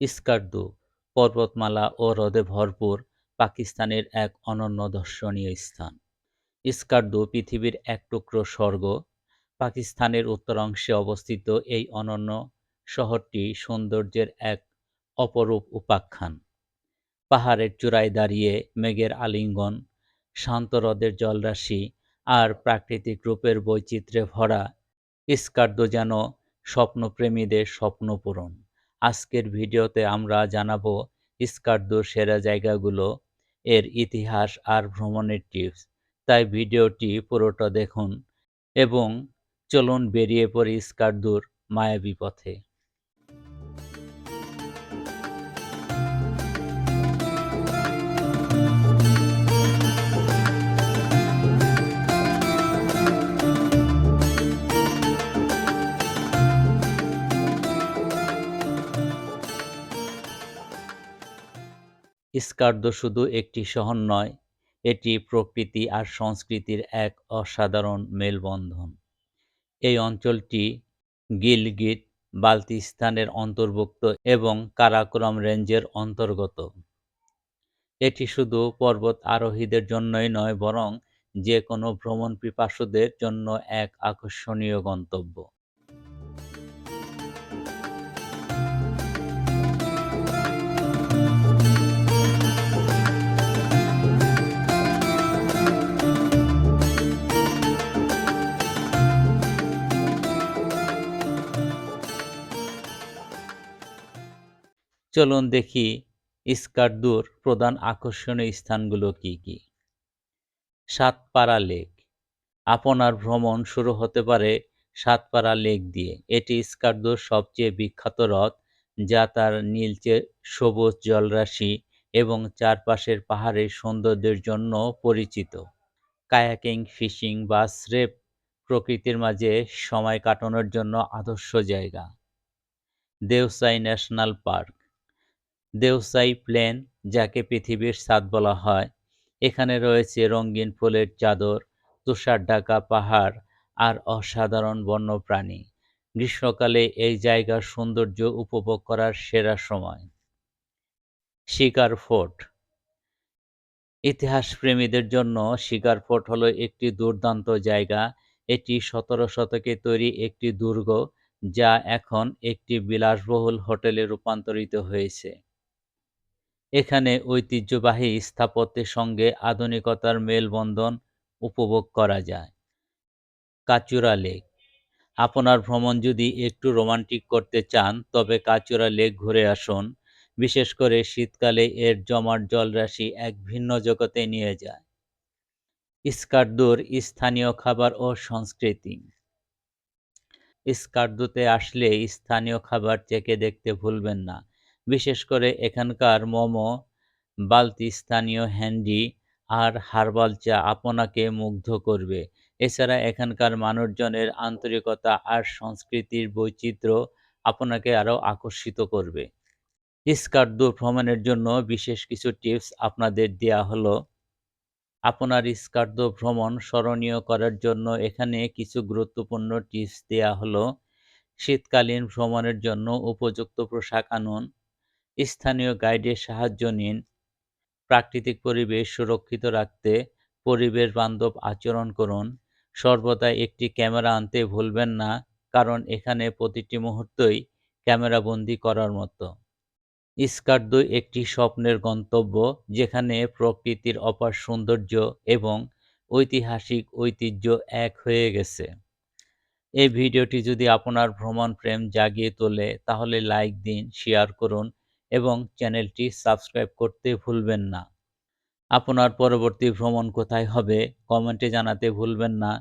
স্কার্দু পর্বতমালা ও হ্রদে ভরপুর পাকিস্তানের এক অনন্য দর্শনীয় স্থান। স্কার্দু পৃথিবীর এক টুকরো স্বর্গ। পাকিস্তানের উত্তরাংশে অবস্থিত এই অনন্য শহরটি সৌন্দর্যের এক অপরূপ উপাখ্যান। পাহাড়ের চূড়ায় দাঁড়িয়ে মেঘের আলিঙ্গন, শান্ত হ্রদের জলরাশি আর প্রাকৃতিক রূপের বৈচিত্র্যে ভরা স্কার্দো যেন স্বপ্নপ্রেমীদের স্বপ্নপূরণ আজকের ভিডিওতে আমরা জানাব স্কার্দুর সেরা জায়গাগুলো এর ইতিহাস আর ভ্রমণের টিপস। তাই ভিডিওটি পুরোটা দেখুন এবং চলুন বেরিয়ে পড়ি স্কার্দুর মায়াবী পথে। স্কার্দো শুধু একটি শহর নয়, এটি প্রকৃতি আর সংস্কৃতির এক অসাধারণ মেলবন্ধন। এই অঞ্চলটি গিলগিট বালতিস্তানের অন্তর্ভুক্ত এবং কারাকোরাম রেঞ্জের অন্তর্গত। এটি শুধু পর্বত আরোহীদের জন্যই নয়, বরং যে কোনো ভ্রমণ পিপাসুদের জন্য এক আকর্ষণীয় গন্তব্য। চলুন দেখি স্কার্দুর প্রধান আকর্ষণীয় স্থানগুলো কি কি। সাতপাড়া লেক। আপনার ভ্রমণ শুরু হতে পারে সাতপাড়া লেক দিয়ে। এটি স্কার্দুর সবচেয়ে বিখ্যাত হ্রদ, যা তার নীলচে সবুজ জলরাশি এবং চারপাশের পাহাড়ের সৌন্দর্যের জন্য পরিচিত। কায়াকিং, ফিশিং বা স্রেপ প্রকৃতির মাঝে সময় কাটানোর জন্য আদর্শ জায়গা। Deosai national park. Deosai plain, যাকে পৃথিবীর ছাদ বলা হয়। এখানে রয়েছে রঙিন ফুলের চাদর, তুষার ঢাকা পাহাড় আর অসাধারণ বন্যপ্রাণী। গ্রীষ্মকালে এই জায়গার সৌন্দর্য উপভোগ করার সেরা সময়। শিকার ফোর্ট। ইতিহাস প্রেমীদের জন্য শিকার ফোর্ট হল একটি দুর্দান্ত জায়গা। এটি সতেরো শতকে তৈরি একটি দুর্গ, যা এখন একটি বিলাসবহুল হোটেলে রূপান্তরিত হয়েছে। এখানে ঐতিহ্যবাহী স্থাপত্যের সঙ্গে আধুনিকতার মেলবন্ধন উপভোগ করা যায়। কাচুরা লেক। আপনার ভ্রমণ যদি একটু রোমান্টিক করতে চান, তবে কাচুরা লেক ঘুরে আসুন। বিশেষ করে শীতকালে এর জমাট জলরাশি এক ভিন্ন জগতে নিয়ে যায়। স্কার্দুর স্থানীয় খাবার ও সংস্কৃতি। স্কার্দুতে আসলে স্থানীয় খাবার চেকে দেখতে ভুলবেন না। বিশেষ করে এখানকার মোমো, বালতি, স্থানীয় হ্যান্ডি আর হার্বাল চা আপনাকে মুগ্ধ করবে। এছাড়া এখানকার মানুষজনের আন্তরিকতা আর সংস্কৃতির বৈচিত্র্য আপনাকে আরও আকর্ষিত করবে। স্কার্দু ভ্রমণের জন্য বিশেষ কিছু টিপস আপনাদের দেয়া হলো। আপনার স্কার্দু ভ্রমণ স্মরণীয় করার জন্য এখানে কিছু গুরুত্বপূর্ণ টিপস দেয়া হলো। শীতকালীন ভ্রমণের জন্য উপযুক্ত পোশাক আনুন। স্থানীয় গাইডের সাহায্য নিন। প্রাকৃতিক পরিবেশ সুরক্ষিত রাখতে পরিবেশ বান্ধব আচরণ করুন। সর্বদা একটি ক্যামেরা আনতে ভুলবেন না, কারণ এখানে প্রতিটি মুহূর্তই ক্যামেরাবন্দি করার মতো। স্কার্দু একটি স্বপ্নের গন্তব্য, যেখানে প্রকৃতির অপার সৌন্দর্য এবং ঐতিহাসিক ঐতিহ্য এক হয়ে গেছে। এই ভিডিওটি যদি আপনার ভ্রমণ প্রেম জাগিয়ে তোলে, তাহলে লাইক দিন, শেয়ার করুন এবং চ্যানেলটি সাবস্ক্রাইব করতে ভুলবেন না। আপনার পরবর্তী ভ্রমণ কোথায় হবে কমেন্টে জানাতে ভুলবেন না।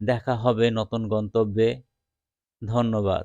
দেখা হবে নতুন গন্তব্যে। ধন্যবাদ।